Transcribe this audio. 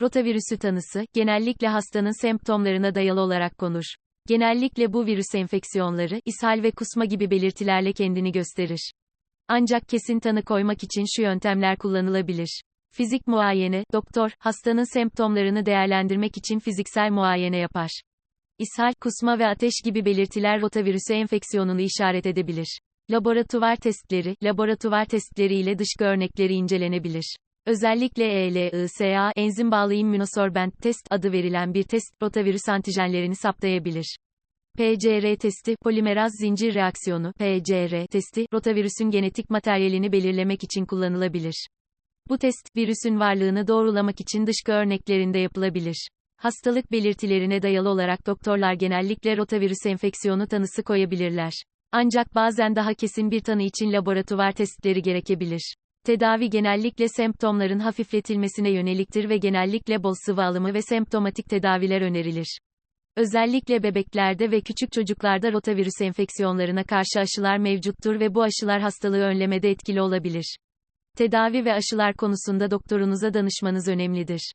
Rotavirüsü tanısı, genellikle hastanın semptomlarına dayalı olarak konur. Genellikle bu virüs enfeksiyonları, ishal ve kusma gibi belirtilerle kendini gösterir. Ancak kesin tanı koymak için şu yöntemler kullanılabilir. Fizik muayene, doktor, hastanın semptomlarını değerlendirmek için fiziksel muayene yapar. İshal, kusma ve ateş gibi belirtiler rotavirüsü enfeksiyonunu işaret edebilir. Laboratuvar testleri, laboratuvar testleri ile dışkı örnekleri incelenebilir. Özellikle ELISA, enzim bağlı immunosorbent test adı verilen bir test, rotavirüs antijenlerini saptayabilir. PCR testi, polimeraz zincir reaksiyonu, PCR testi, rotavirüsün genetik materyalini belirlemek için kullanılabilir. Bu test, virüsün varlığını doğrulamak için dışkı örneklerinde yapılabilir. Hastalık belirtilerine dayalı olarak doktorlar genellikle rotavirüs enfeksiyonu tanısı koyabilirler. Ancak bazen daha kesin bir tanı için laboratuvar testleri gerekebilir. Tedavi genellikle semptomların hafifletilmesine yöneliktir ve genellikle bol sıvı alımı ve semptomatik tedaviler önerilir. Özellikle bebeklerde ve küçük çocuklarda rotavirüs enfeksiyonlarına karşı aşılar mevcuttur ve bu aşılar hastalığı önlemede etkili olabilir. Tedavi ve aşılar konusunda doktorunuza danışmanız önemlidir.